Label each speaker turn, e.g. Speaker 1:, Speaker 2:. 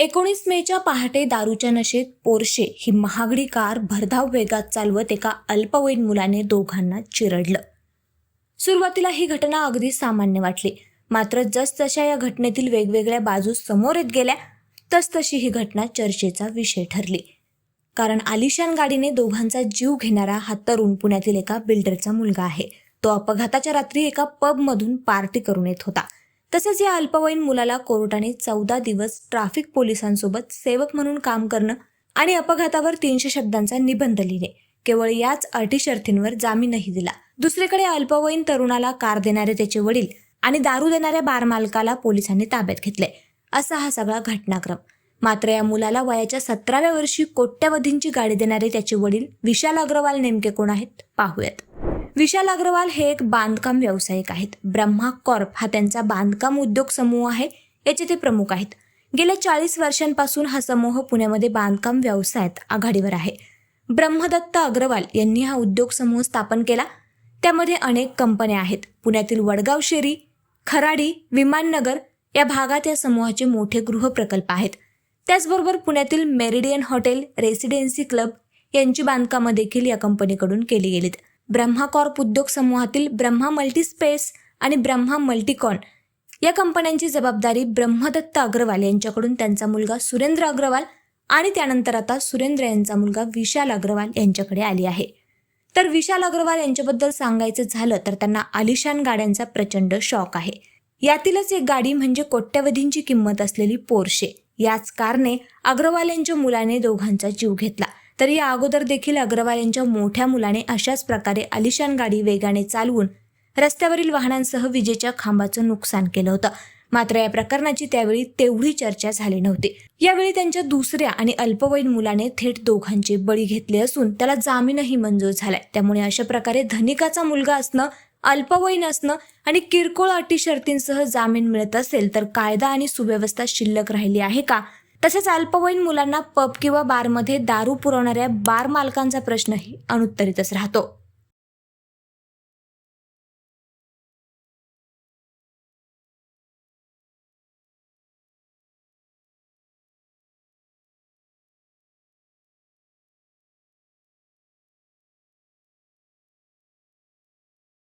Speaker 1: एकोणीस मेच्या पहाटे दारूच्या नशेत पोरशे ही महागडी कार भरधाव वेगात चालवत एका अल्पवयीन मुलाने दोघांना चिरडलं. सुरुवातीला ही घटना अगदी सामान्य वाटली. मात्र जसजशा या घटनेतील वेगवेगळ्या बाजू समोर येत गेल्या तसतशी ही घटना चर्चेचा विषय ठरली. कारण आलिशान गाडीने दोघांचा जीव घेणारा हा तरुण पुण्यातील एका बिल्डरचा मुलगा आहे. तो अपघाताच्या रात्री एका पबमधून पार्टी करून येत होता. तसेच या अल्पवयीन मुलाला कोर्टाने चौदा दिवस ट्रॅफिक पोलिसांसोबत सेवक म्हणून काम करणं आणि अपघातावर तीनशे शब्दांचा निबंध लिहिणे. केवळ याच अटी शर्थींवर जामीनही दिला. दुसरीकडे अल्पवयीन तरुणाला कार देणारे त्याचे वडील आणि दारू देणाऱ्या बारमालकाला पोलिसांनी ताब्यात घेतले. असा हा सगळा घटनाक्रम. मात्र या मुलाला वयाच्या सतराव्या वर्षी कोट्यवधींची गाडी देणारे त्याचे वडील विशाल अग्रवाल नेमके कोण आहेत? पाहूयात. विशाल अग्रवाल हे एक बांधकाम व्यावसायिक आहेत. ब्रह्मा कॉर्प हा त्यांचा बांधकाम उद्योग समूह आहे. याचे ते प्रमुख आहेत. गेल्या चाळीस वर्षांपासून हा समूह पुण्यामध्ये बांधकाम व्यवसायात आघाडीवर आहे. ब्रह्मदत्त अग्रवाल यांनी हा उद्योग समूह स्थापन केला. त्यामध्ये अनेक कंपन्या आहेत. पुण्यातील वडगाव शेरी खराडी विमाननगर या भागात या समूहाचे मोठे गृहप्रकल्प आहेत. त्याचबरोबर पुण्यातील मेरिडियन हॉटेल रेसिडेन्सी क्लब यांची बांधकामं देखील या कंपनीकडून केली गेलीत. ब्रह्मा कॉर्प उद्योग समूहातील ब्रह्मा मल्टीस्पेस आणि ब्रह्मा मल्टीकॉन या कंपन्यांची जबाबदारी ब्रह्मदत्त अग्रवाल यांच्याकडून त्यांचा मुलगा सुरेंद्र अग्रवाल आणि त्यानंतर आता सुरेंद्र यांचा मुलगा विशाल अग्रवाल यांच्याकडे आली आहे. तर विशाल अग्रवाल यांच्याबद्दल सांगायचं झालं तर त्यांना आलिशान गाड्यांचा प्रचंड शॉक आहे. यातीलच एक गाडी म्हणजे कोट्यवधींची किंमत असलेली पोरशे. याच कारणे अग्रवाल यांच्या मुलाने दोघांचा जीव घेतला. तर या अगोदर देखील अग्रवाल यांच्या मोठ्या मुलाने अशाच प्रकारे आलिशान गाडी वेगाने चालवून रस्त्यावरील वाहनांसह विजेच्या खांबाचं नुकसान केलं होतं. मात्र या प्रकरणाची त्यावेळी तेवढी चर्चा झाली नव्हती. यावेळी त्यांच्या दुसऱ्या आणि अल्पवयीन मुलाने थेट दोघांचे बळी घेतले असून त्याला जामीनही मंजूर झालाय. त्यामुळे अशा प्रकारे धनिकाचा मुलगा असणं अल्पवयीन असणं आणि किरकोळ अटी शर्तींसह जामीन मिळत असेल तर कायदा आणि सुव्यवस्था शिल्लक राहिली आहे का? तसेच अल्पवयीन मुलांना पब किंवा बारमध्ये दारू पुरवणाऱ्या बार मालकांचा प्रश्नही अनुत्तरितच राहतो.